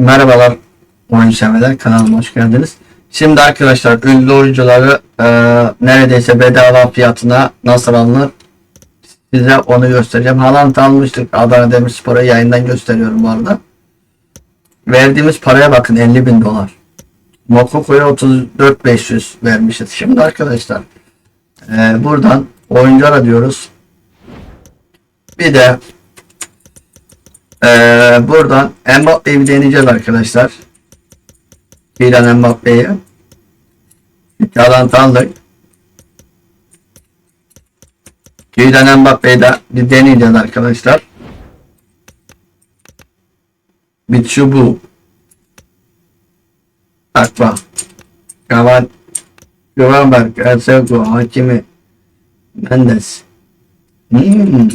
Merhabalar oyun severler kanalıma hoş geldiniz. Şimdi arkadaşlar ünlü oyuncuları e, neredeyse bedava fiyatına nasıl alınır size onu göstereceğim. Haaland almıştık Adana Demirspor'a yayından gösteriyorum bu arada. Verdiğimiz paraya bakın 50 bin dolar. Mokoko'ya 34.500 vermişiz. Şimdi arkadaşlar e, buradan oyunculara diyoruz. Bir de ee, buradan Mbappe'yi bir deneyeceğiz arkadaşlar. Kylian Mbappe'yi. Yalan tanıdık. Kylian Mbappe'yi de bir deneyeceğiz arkadaşlar. Bir çubuğu. Bak. Kavan. Güvenberg, Ersego, Hakimi, Mendes. Hmm.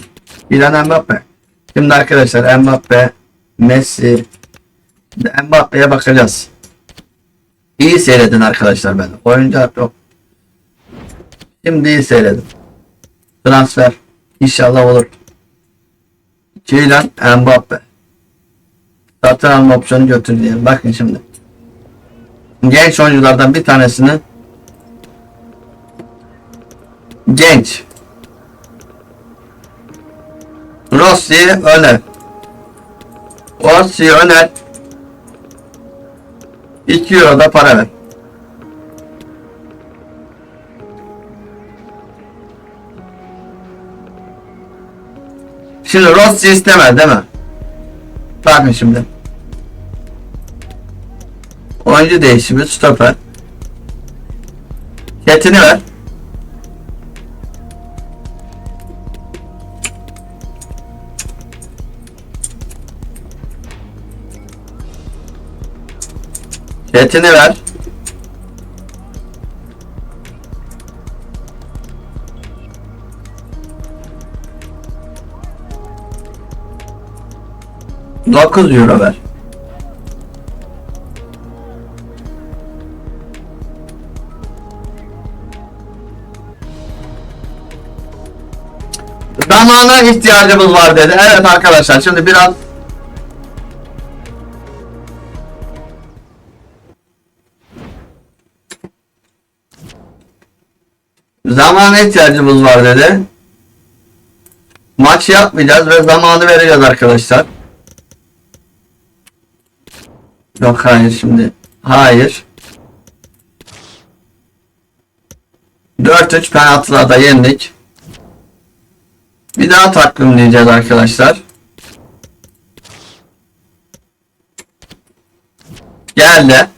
Kylian Mbappe. Şimdi arkadaşlar Mbappe, Messi, Mbappe'ye bakacağız. İyi seyredin arkadaşlar ben. Oyuncu yok. Şimdi iyi seyredin. Transfer inşallah olur. Kylian Mbappe. Satın alma opsiyonu götür diyelim. Bakın şimdi. Genç oyunculardan bir tanesini genç Rossi öner. 2 euro da para ver. Şimdi Rossi istemez değil mi? Bakın şimdi. Oyuncu değişimi stoper. Ketini ver. Ketini ver. Dokuz euro ver. Zamana ihtiyacımız var dedi. Evet arkadaşlar şimdi biraz Zamana ihtiyacımız var dedi. Maç yapmayacağız ve zamanı vereceğiz arkadaşlar. Yok hayır şimdi. Hayır. 4-3 penaltılarda yendik. Bir daha takvimleyeceğiz arkadaşlar. Geldi.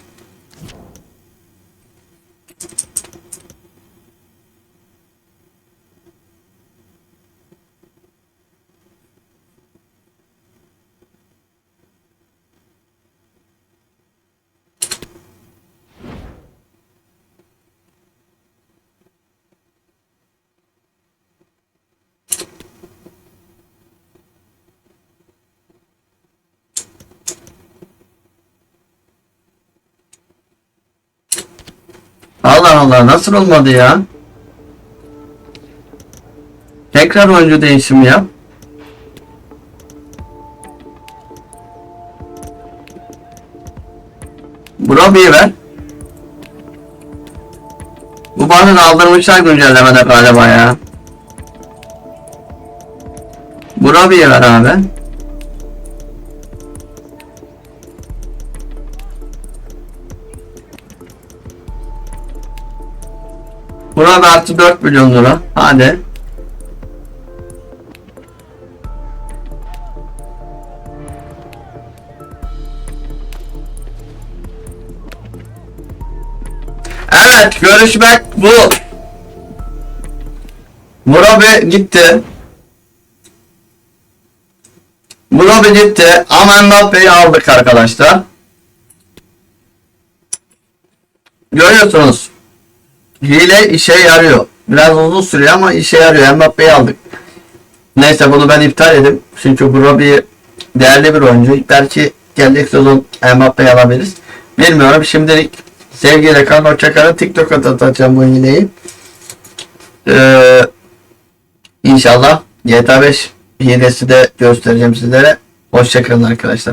Allah nasıl olmadı ya? Tekrar oyuncu değişimi yap. Broby'yi ver. Bu banı aldırmışlar güncellemede galiba ya. Broby'yi ver abi. Buna da artı 4 milyon lira. Hadi. Evet görüşmek bu. Murabi gitti. Murabi gitti. Ama Mbappe'yi aldık arkadaşlar. Görüyorsunuz. Hile işe yarıyor. Biraz uzun sürüyor ama işe yarıyor. Mbappe'yi aldık. Neyse bunu ben iptal edeyim. Çünkü bu Robbie değerli bir oyuncu. Belki gelecek sezon Mbappe'yi alabiliriz. Bilmiyorum. Şimdilik sevgiyle kalın. Hoşçakalın. TikTok'a atacağım bu hileyi. Ee, inşallah GTA 5 hilesi de göstereceğim sizlere. Hoşçakalın arkadaşlar.